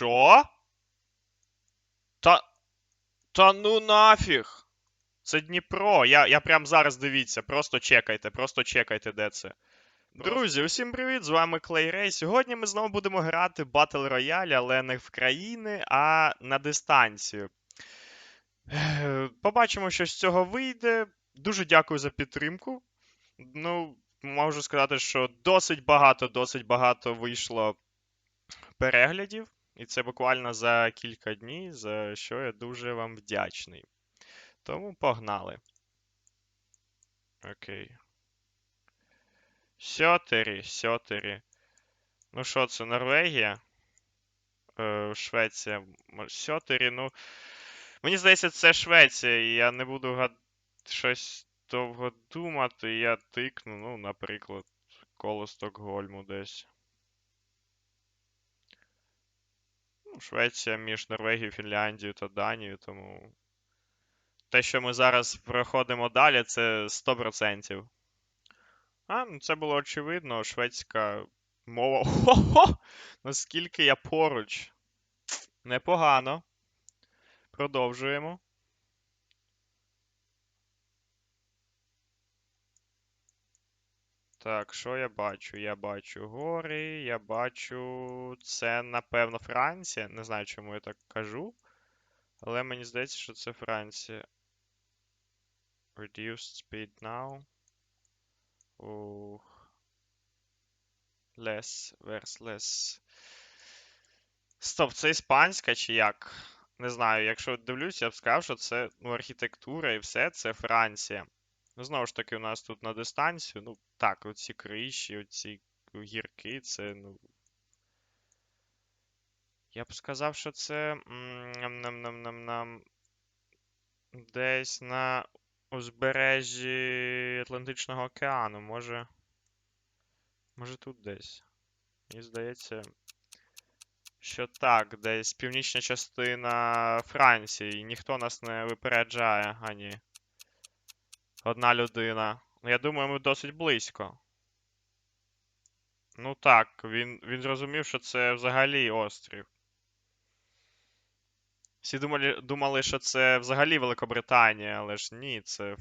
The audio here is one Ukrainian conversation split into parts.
Що? Та. Та ну нафіг. Це Дніпро. Я, я прям зараз дивіться. Просто чекайте, просто чекайте, де це. Друзі, усім привіт! З вами Клей Рей. Сьогодні ми знову будемо грати Battle Royale, але не в країни, а на дистанцію. Побачимо, що з цього вийде. Дуже дякую за підтримку. Ну, можу сказати, що досить багато, досить багато вийшло переглядів. І це буквально за кілька днів, за що я дуже вам вдячний. Тому погнали. Окей. Сьотері, сьотері. Ну що це, Норвегія? Е, Швеція. Сьотері, ну. Мені здається, це Швеція, і я не буду гад... щось довго думати. Я тикну, ну, наприклад, коло Стокгольму десь. Ну, Швеція між Норвегією, Фінляндією та Данією, тому. Те, що ми зараз проходимо далі, це 100%. А, ну це було очевидно. Шведська мова. Хо-хо! Наскільки я поруч. Непогано. Продовжуємо. Так, що я бачу? Я бачу гори, я бачу. Це, напевно, Франція. Не знаю, чому я так кажу. Але мені здається, що це Франція. Reduced speed now. Ух. Less, verse less. Стоп, це іспанська чи як? Не знаю, якщо дивлюсь, я б сказав, що це ну, архітектура і все, це Франція. Ну, знову ж таки, у нас тут на дистанцію, ну, так, оці криші, оці гірки, це, ну. Я б сказав, що це. м, Нам-нам-нам-нам. Десь на узбережжі Атлантичного океану, може. Може тут десь. Мені здається, що так, десь північна частина Франції. Ніхто нас не випереджає, ані. Одна людина. Ну, я думаю, ми досить близько. Ну так, він, він зрозумів, що це взагалі острів. Всі думали, думали, що це взагалі Великобританія, але ж ні, це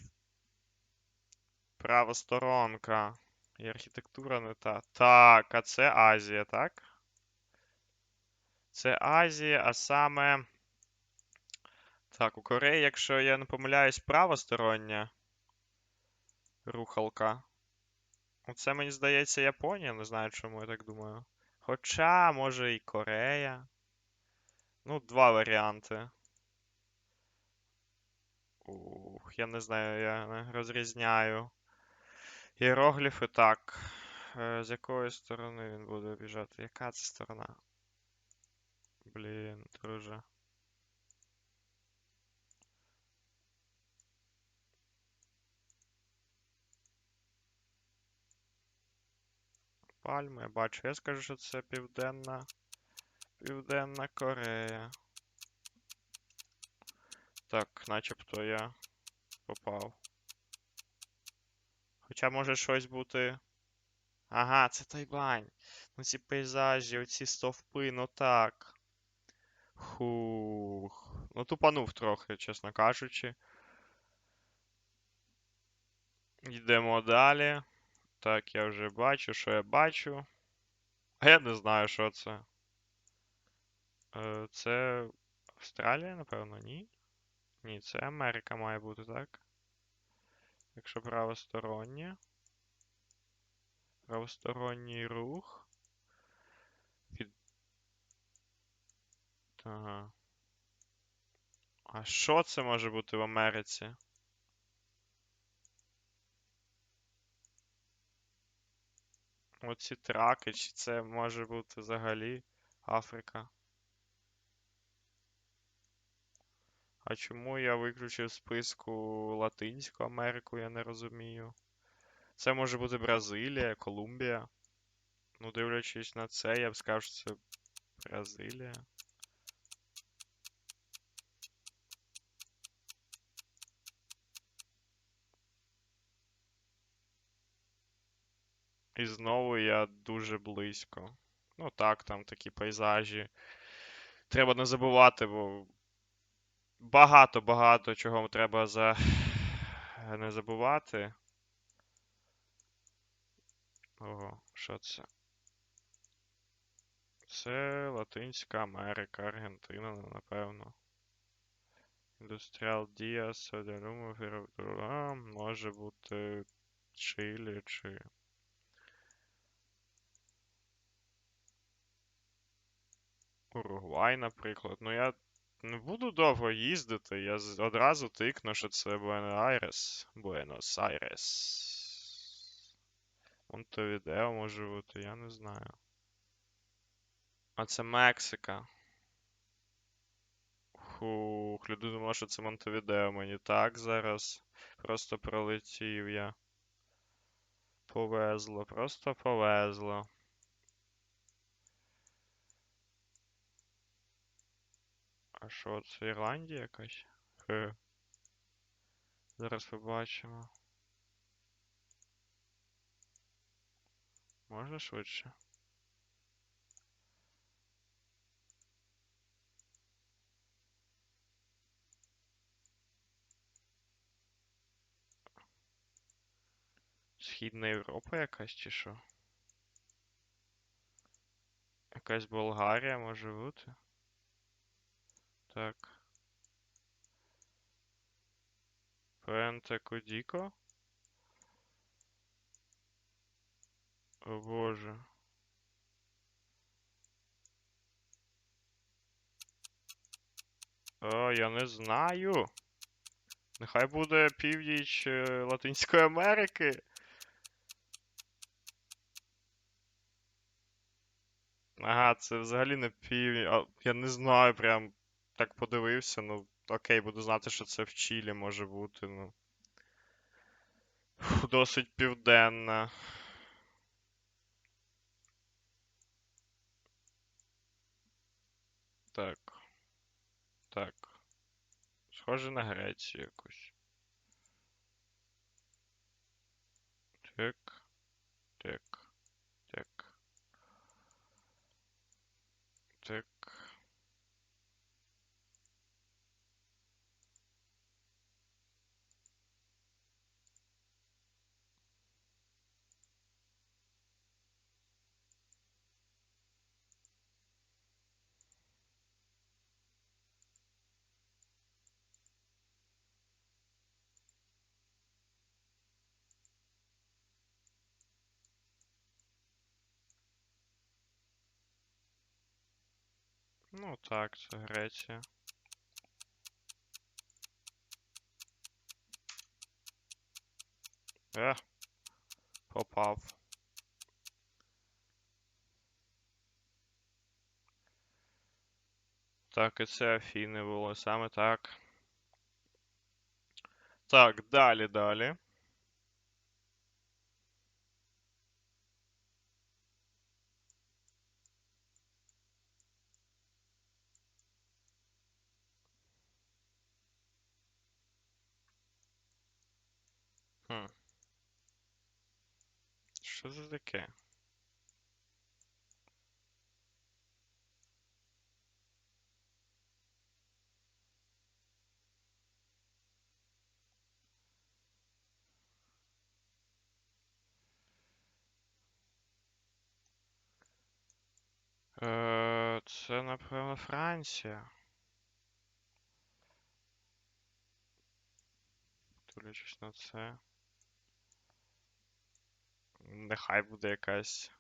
права сторонка. І архітектура не та. Так, а це Азія, так? Це Азія, а саме. Так, у Кореї, якщо я не помиляюсь, правостороння рухалка. Оце, мені здається, Японія, не знаю, чому я так думаю. Хоча, може, і Корея. Ну, два варіанти. Ух, я не знаю, я не розрізняю. Іерогліфи так. Е, З якої сторони він буде біжати? Яка це сторона? Блін, друже. Пальми, я бачу. Я скажу, що це Південна. Південна Корея. Так, начебто я попав. Хоча може щось бути. Ага, це Тайвань. Ну ці пейзажі, оці стовпи, ну так. Хух. Ну тупанув трохи, чесно кажучи. Йдемо далі. Так, я вже бачу, що я бачу. А я не знаю, що це. Е, Це Австралія, напевно, ні? Ні, це Америка має бути, так? Якщо правостороннє. Правосторонній рух. Від... Ага. А що це може бути в Америці? Оці траки, чи це може бути взагалі Африка? А чому я виключив списку Латинську Америку, я не розумію. Це може бути Бразилія, Колумбія. Ну, дивлячись на це, я б сказав, що це Бразилія. І знову я дуже близько. Ну так, там такі пейзажі. Треба не забувати, бо багато-багато чого треба за... не забувати. Ого, що це? Це Латинська Америка, Аргентина, напевно. Індустріал Діас, Одерумов, може бути Чилі чи. Уругвай, наприклад. Ну я не буду довго їздити, я одразу тикну, що це Буенос-Айрес. Буенос-Айрес. Монтевідео може бути, я не знаю. А це Мексика. Хух, люди думали, що це Монтевідео. Мені так зараз. Просто пролетів я. Повезло, просто повезло. А що, це Ірландія якась? Хе. Зараз побачимо. Можна швидше? Східна Європа якась чи що? Якась Болгарія може бути? Так. Пуенте Кудіко? О боже. О, я не знаю. Нехай буде північ е, Латинської Америки. Ага, це взагалі не північ. А, я не знаю, прям так подивився. Ну, окей, буду знати, що це в Чилі може бути, ну. Досить південна. Так. Так. Схоже на Грецію якусь. Так. Так. Так. Ну так, це Греція. Е, попав. Так, і це Афіни було саме так. Так, далі, далі. Хм. Що це таке? Е, це, напевно, Франція. Дивлячись на це. Нехай буде якась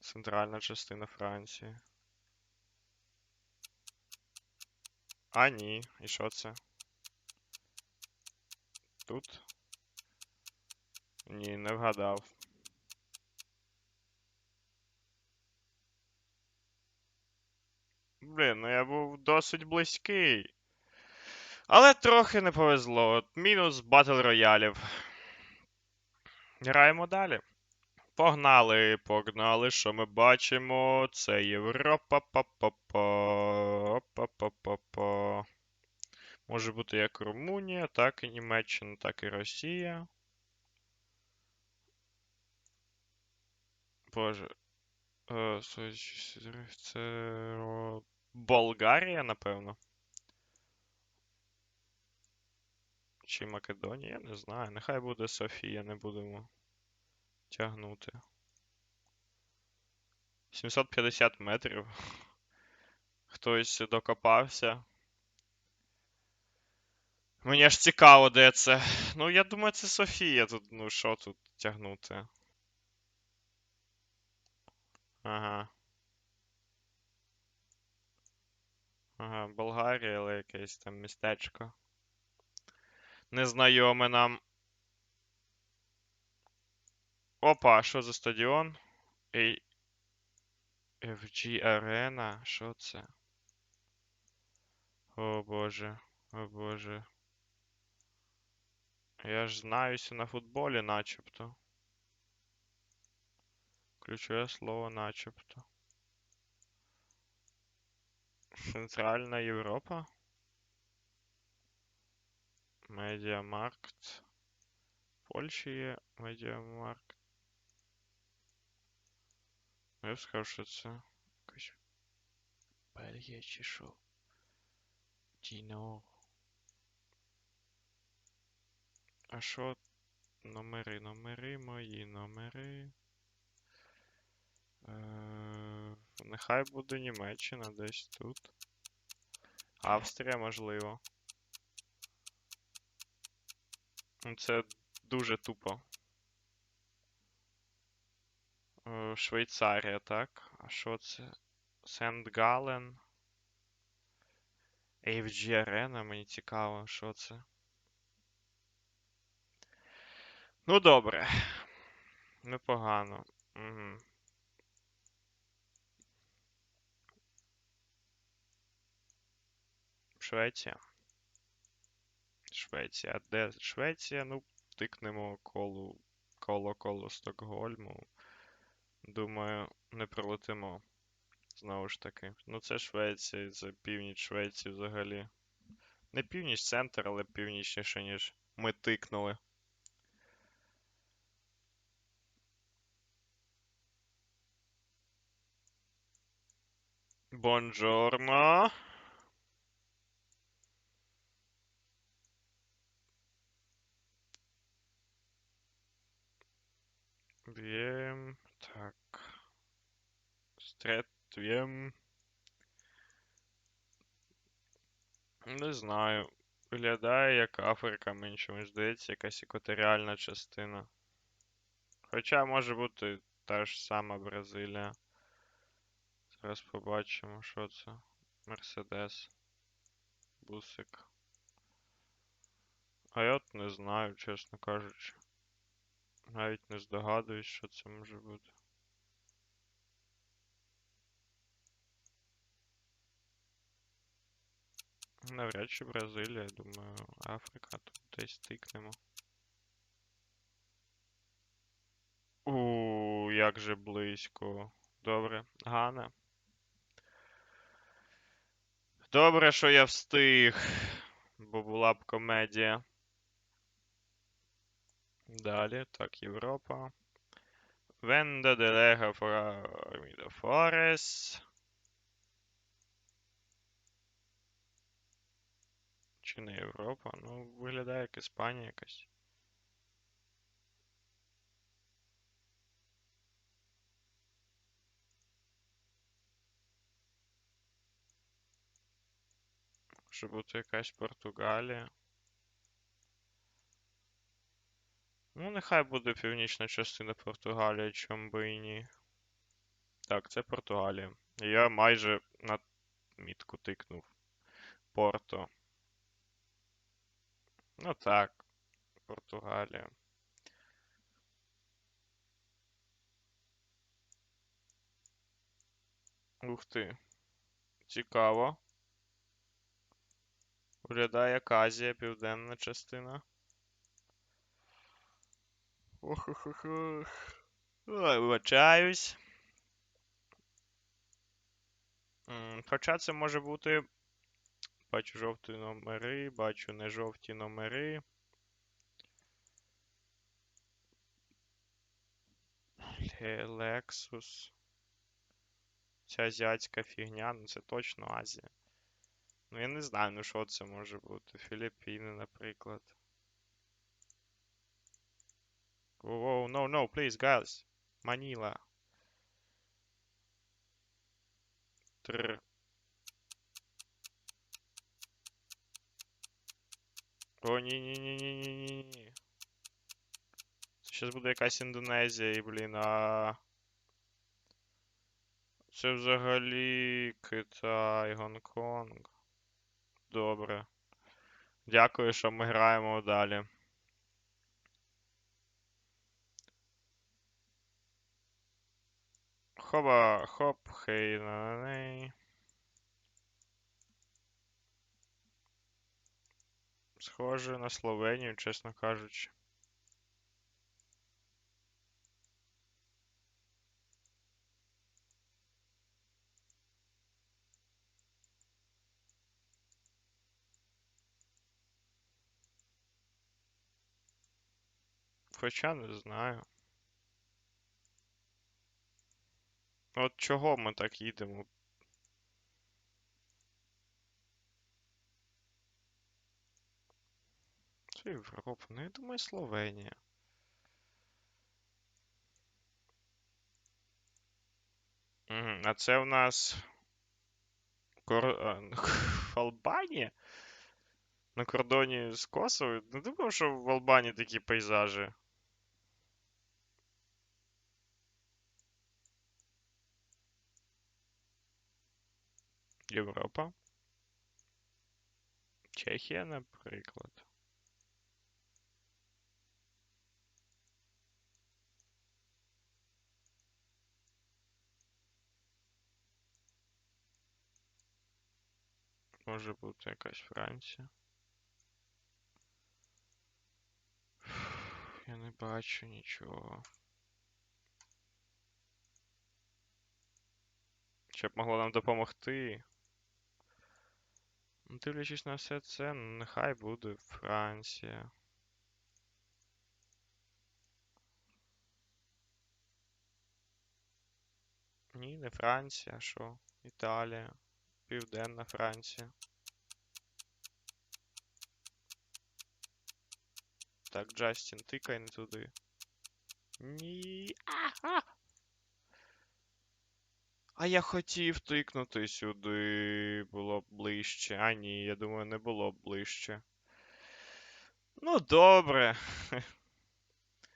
центральна частина Франції. А, ні. І що це? Тут? Ні, не вгадав. Блін, ну я був досить близький. Але трохи не повезло. Мінус батл роялів. Граємо далі. Погнали, погнали. Що ми бачимо? Це Європа. Па-па-па. Па-па-па-па. Може бути як Румунія, так і Німеччина, так і Росія. Боже. Е, Це. Болгарія, напевно. Чи Македонія, я не знаю. Нехай буде Софія, не будемо тягнути. 750 метрів. Хтось докопався. Мені аж цікаво, де це. Ну, я думаю, це Софія тут. Ну, що тут тягнути? Ага. Ага, Болгарія, але якесь там містечко. Незнайоме нам. Опа, що за стадіон? Ей. FG Arena? Що це? О боже, о боже. Я ж знаюся на футболі начебто. Ключове слово начебто. Центральна Європа? Медіамаркт. Польщі є Медіамаркт. Ну, Я б сказав, що це якось Бельгія чи що? Діно. А що? Номери, номери мої, номери. Е, нехай буде Німеччина десь тут. Австрія, можливо. Ну, Це дуже тупо. Е, Швейцарія, так? А що це? Сент Гален. AFG Arena, мені цікаво, що це. Ну, добре. Непогано. Угу. Швеція. Швеція. А Де Швеція? Ну, тикнемо коло коло коло Стокгольму. Думаю, не пролетимо. Знову ж таки. Ну, це Швеція, це північ Швеції взагалі. Не північ центр, але північніше, ніж ми тикнули. Бонжорно. В'єм. Так. Стрет, в'єм. Не знаю. Виглядає як Африка, мені чомусь здається, якась екваторіальна частина. Хоча може бути та ж сама Бразилія. Зараз побачимо, що це. Мерседес. Бусик. А я от не знаю, чесно кажучи. Навіть не здогадуюсь, що це може бути. Навряд чи Бразилія, думаю, Африка тут десь тикнемо. У, як же близько. Добре, Гана. Добре, що я встиг, бо була б комедія. Далі, так, Європа. Венда Делега Фораміда Форес. Чи не Європа? Ну, виглядає як Іспанія якась. Може бути якась Португалія. Ну, нехай буде північна частина Португалії, чом би і ні. Так, це Португалія. Я майже на мітку тикнув. Порто. Ну так, Португалія. Ух ти. Цікаво. Виглядає як Азія, південна частина. Ох-ох-ох. Ой, вибачаюсь. Хоча це може бути. Бачу жовті номери, бачу не жовті номери. Lexus. Ця азіатська фігня, ну це точно Азія. Ну я не знаю, ну що це може бути. Філіппіни, наприклад. Whoa, no, no, please, guys. Манила. Тр. О, ні, ні, ні, ні, ні, ні, ні. Це буде якась Індонезія і, блін, а. Це взагалі Китай, Гонконг. Добре. Дякую, що ми граємо далі. Хоба, хоп, хей, на ней. Схоже на Словенію, чесно кажучи. Хоча не знаю. От чого ми так їдемо? Це Європа, ну я думаю, Словенія. А це в нас Кор... а, Албанія? На кордоні з Косово? Не думав, що в Албанії такі пейзажі. Європа. Чехія, наприклад. Може бути якась Франція. Я не бачу нічого. Щоб могло нам допомогти. Ну, Дивлячись на все це, ну, нехай буде Франція. Ні, не Франція, що? Італія. Південна Франція. Так, Джастін, тикай не туди. Ні. А, а! А я хотів тикнути сюди. Було б ближче. А ні, я думаю, не було б ближче. Ну, добре.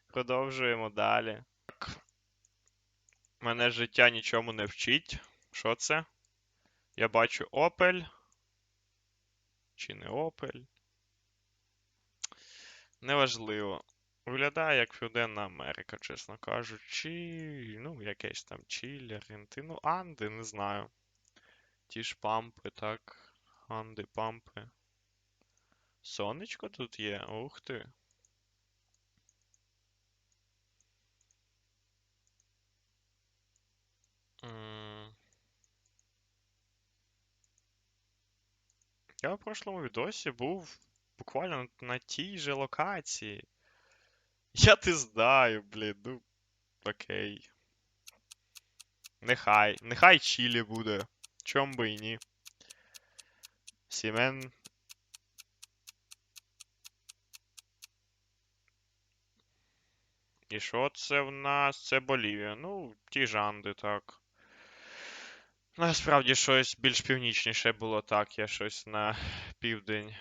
Продовжуємо далі. Так. Мене життя нічому не вчить. Що це? Я бачу Opel. Чи не Opel? Неважливо. Виглядає як Південна Америка, чесно кажучи. Ну, якесь там Чилі, Аргентину. Анди, не знаю. Ті ж пампи, так. Анди, пампи. Сонечко тут є. Ух ти. Я в прошлому відосі був буквально на, тій же локації. Я ти знаю, блін, ну окей. Нехай. Нехай Чилі буде. Чом би і ні. Сімен. І що це в нас? Це Болівія. Ну, ті ж Анди, так. Насправді щось більш північніше було так, я щось на південь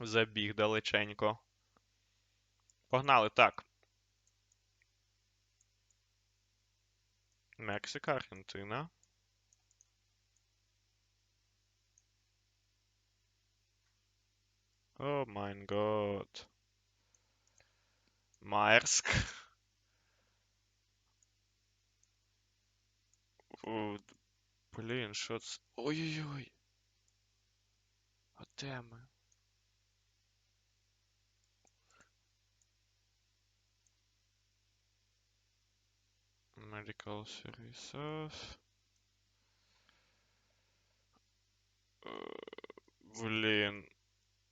забіг далеченько. Погнали, так. Мексика, Аргентина. О майн год. Майерск. О, Блін, що це? Ой-ой-ой. А де? Medical services. Е, Блін.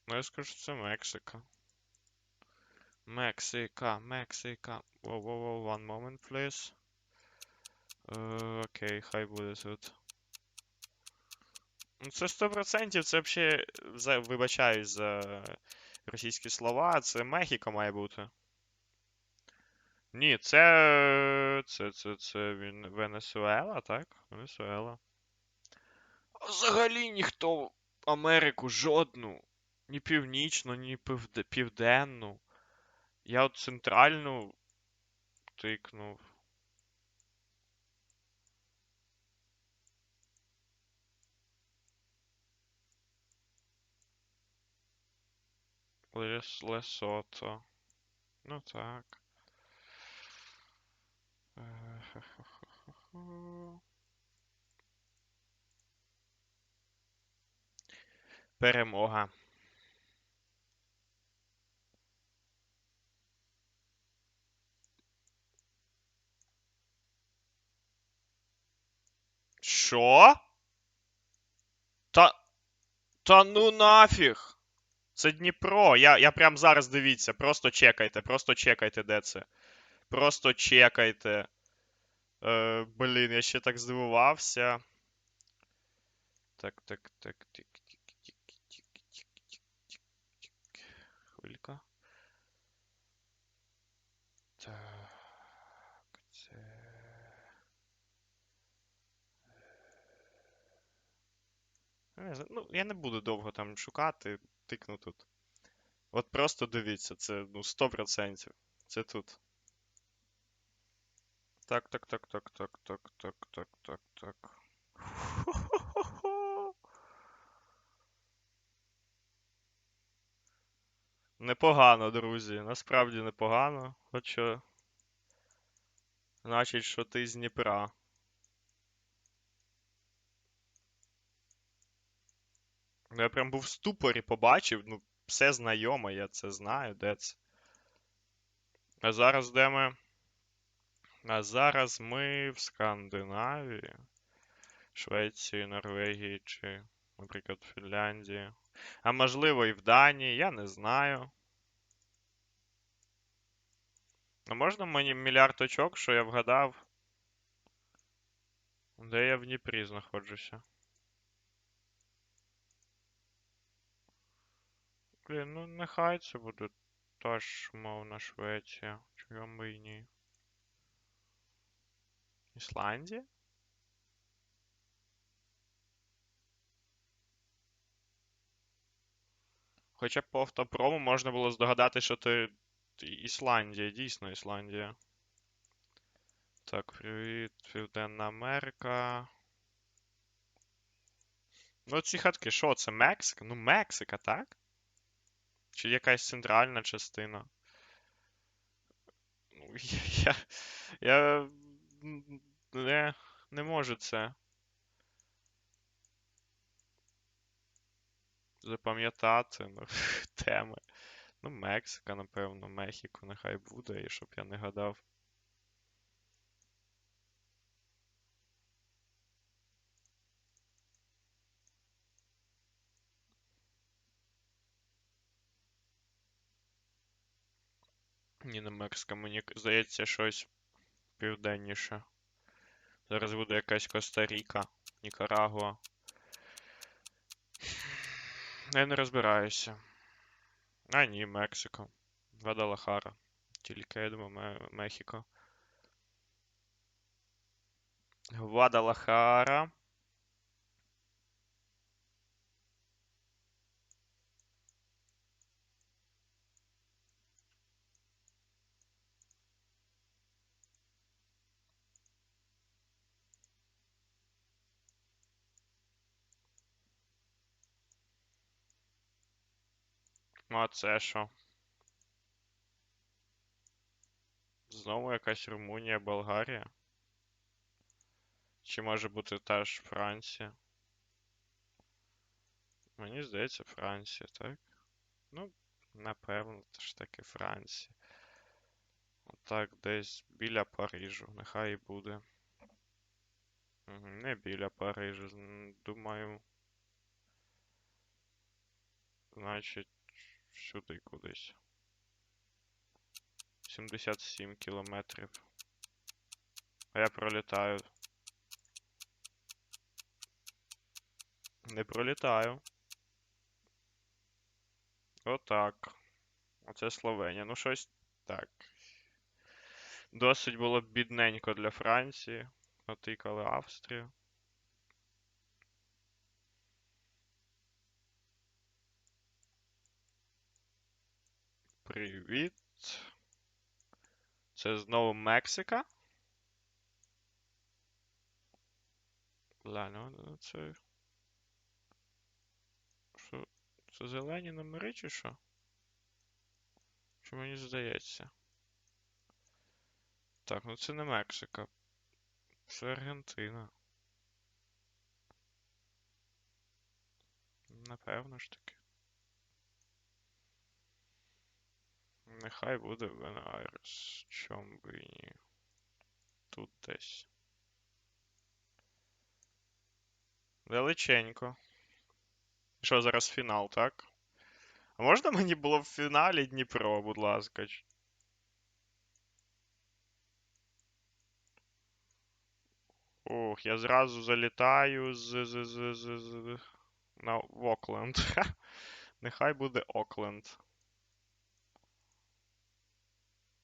Ну я скажу, що це Мексика. Мексика, Мексика. Воу, воу, воу, one moment, please. Е, окей, хай буде тут. Ну, це 100% це взагалі, за, вибачаюсь за російські слова, це Мехіко має бути. Ні, це. Це, це, це він Венесуела, так? Венесуела. Взагалі ніхто Америку жодну. Ні північну, ні півд- південну. Я от центральну тикнув. Лес, Лесото. Ну так. Перемога. Що? Та. Та ну нафіг. Це Дніпро. Я, я прям зараз дивіться. Просто чекайте, просто чекайте, де це. Просто чекайте. Е, блін, я ще так здивувався. Так, так, так, тик, тик, тик, тик, тик, тик, тик, тик. Хвилька. Так, це. Ну, я не буду довго там шукати, тикну тут. От просто дивіться, це ну 100%. Це тут. Так, так, так, так, так, так, так, так, так, так. Непогано, друзі. Насправді непогано. Що. Значить, що ти з Дніпра. Ну, я прям був в ступорі, побачив, ну, все знайоме, я це знаю, де це. А зараз де ми? А зараз ми в Скандинавії, Швеції, Норвегії чи, наприклад, Фінляндії. А можливо і в Данії, я не знаю. А можна мені мільярд очок, що я вгадав? Де я в Дніпрі знаходжуся? Блін, ну нехай це буде та ж мовна Швеція. Чому і ні? Ісландія? Хоча по автопрому можна було здогадати, що ти Ісландія, дійсно Ісландія. Так, привіт, Південна Америка. Ну, ці хатки, що це? Мексика? Ну, Мексика, так? Чи якась центральна частина? Ну, я. Я. м, Не, не можу це. Запам'ятати, ну, теми. Ну, Мексика, напевно, Мехіко, нехай буде, і щоб я не гадав. Ні, не Мексика, мені здається щось південніше. Зараз буде якась Коста-Ріка, Нікарагуа. Я не розбираюся. А, ні, Мексико. Гвадалахара. Тільки я думаю, Ме- Мехіко. Гвадалахара. А це що? Знову якась Румунія, Болгарія? Чи може бути та ж Франція? Мені здається, Франція, так? Ну, напевно, це ж таки Франція. Отак, десь біля Парижу, нехай і буде. Не біля Парижу, думаю. Значить, сюди кудись. 77 кілометрів. А я пролітаю. Не пролітаю. Отак. Оце Словенія. Ну, щось так. Досить було бідненько для Франції. Натикали Австрію. Привіт. Це знову Мексика. Бля, ну це. Що? Це зелені номери чи що? Чи мені здається? Так, ну це не Мексика. Це Аргентина. Напевно ж таки. Нехай буде Венайрес. Чом би і ні. Тут десь. Величенько. Що зараз фінал, так? А можна мені було в фіналі Дніпро, будь ласка? Ух, я зразу залітаю з, з, з, з, з, на Окленд. Нехай буде Окленд.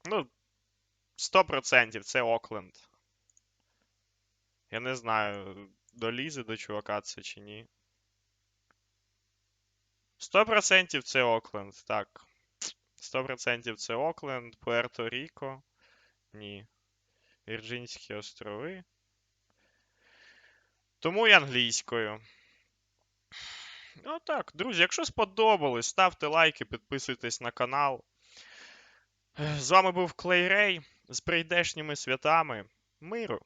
Ну, 100% це Окленд. Я не знаю, долізе до чувака це чи ні. 100% це Окленд, так. 100% це Окленд, Пуерто-Ріко. Ні. Вірджинські острови. Тому і англійською. Ну так, друзі, якщо сподобалось, ставте лайки, підписуйтесь на канал. З вами був Клей Рей з прийдешніми святами. Миру!